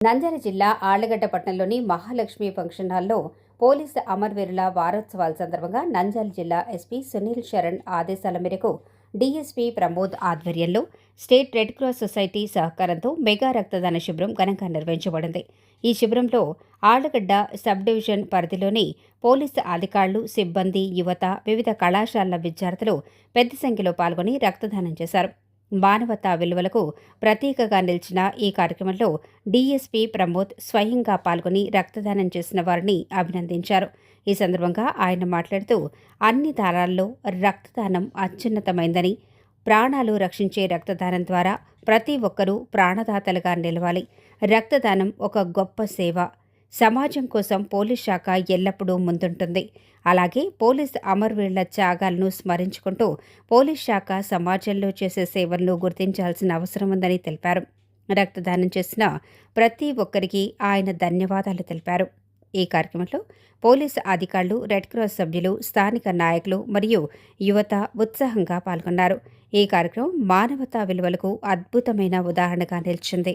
నంద్యాల జిల్లా ఆళ్ళగడ్డ పట్టణంలోని మహాలక్ష్మి ఫంక్షన్ హాల్లో పోలీసు అమరవీరుల వారోత్సవాల సందర్భంగా నంద్యాల జిల్లా ఎస్పీ సునీల్ శరణ్ ఆదేశాల మేరకు డీఎస్పీ ప్రమోద్ ఆధ్వర్యంలో స్టేట్ రెడ్ క్రాస్ సొసైటీ సహకారంతో మెగా రక్తదాన శిబిరం ఘనంగా నిర్వహించబడింది. ఈ శిబిరంలో ఆళ్ళగడ్డ సబ్ డివిజన్ పరిధిలోని పోలీసు అధికారులు సిబ్బంది యువత వివిధ కళాశాలల విద్యార్థులు పెద్ద సంఖ్యలో పాల్గొని రక్తదానం చేశారు. మానవతా విలువలకు ప్రతీకగా నిలిచిన ఈ కార్యక్రమంలో డీఎస్పీ ప్రమోద్ స్వయంగా పాల్గొని రక్తదానం చేసిన వారిని అభినందించారు. ఈ సందర్భంగా ఆయన మాట్లాడుతూ అన్ని దారాల్లో రక్తదానం అత్యున్నతమైందని ప్రాణాలు రక్షించే రక్తదానం ద్వారా ప్రతి ఒక్కరూ ప్రాణదాతలుగా నిలవాలి. రక్తదానం ఒక గొప్ప సేవ. సమాజం కోసం పోలీస్ శాఖ ఎల్లప్పుడూ ముందుంటుంది. అలాగే పోలీస్ అమరవీళ్ళ త్యాగాలను స్మరించుకుంటూ పోలీస్ శాఖ సమాజంలో చేసే సేవలను గుర్తించాల్సిన అవసరం ఉందని తెలిపారు. రక్తదానం చేసిన ప్రతి ఒక్కరికి ఆయన ధన్యవాదాలు తెలిపారు. ఈ కార్యక్రమంలో పోలీసు అధికారులు రెడ్ క్రాస్ సభ్యులు స్థానిక నాయకులు మరియు యువత ఉత్సాహంగా పాల్గొన్నారు. ఈ కార్యక్రమం మానవతా విలువలకు అద్భుతమైన ఉదాహరణగా నిలిచింది.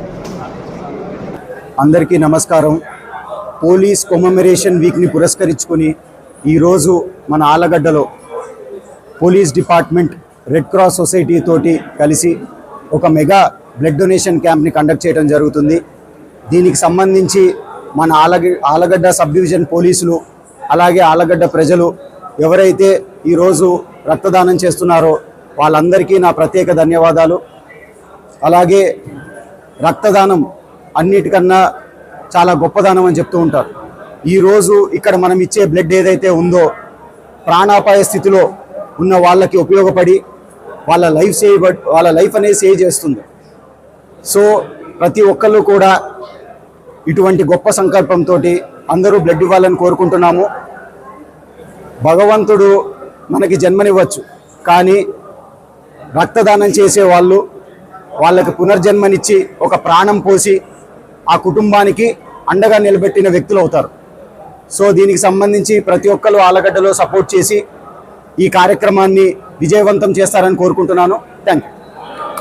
అందరికీ నమస్కారం. పోలీస్ కొమమరేషన్ వీక్ని పురస్కరించుకొని ఈరోజు మన ఆలగడ్డలో police department red cross society తోటి కలిసి ఒక మెగా బ్లడ్ డొనేషన్ క్యాంప్ని కండక్ట్ చేయడం జరుగుతుంది. దీనికి సంబంధించి మన ఆలగ ఆలగడ్డ సబ్ డివిజన్ పోలీసులు అలాగే ఆలగడ్డ ప్రజలు ఎవరైతే ఈరోజు రక్తదానం చేస్తున్నారో వాళ్ళందరికీ నా ప్రత్యేక ధన్యవాదాలు. అలాగే రక్తదానం అన్నిటికన్నా చాలా గొప్పదానం అని చెప్తూ ఉంటారు. ఈరోజు ఇక్కడ మనం ఇచ్చే బ్లడ్ ఏదైతే ఉందో ప్రాణాపాయ స్థితిలో ఉన్న వాళ్ళకి ఉపయోగపడి వాళ్ళ లైఫ్ సేవ్ వాళ్ళ లైఫ్ అనేది సేవ్ చేస్తుంది. సో ప్రతి ఒక్కళ్ళు కూడా ఇటువంటి గొప్ప సంకల్పంతో అందరూ బ్లడ్ ఇవ్వాలని కోరుకుంటున్నాము. భగవంతుడు మనకి జన్మనివ్వచ్చు కానీ రక్తదానం చేసే వాళ్ళు వాళ్ళకి పునర్జన్మనిచ్చి ఒక ప్రాణం పోసి ఆ కుటుంబానికి అండగా నిలబెట్టిన వ్యక్తులు అవుతారు. సో దీనికి సంబంధించి ప్రతి ఒక్కరు ఆలగడ్డలో సపోర్ట్ చేసి ఈ కార్యక్రమాన్ని విజయవంతం చేస్తారని కోరుకుంటున్నాను. Thank you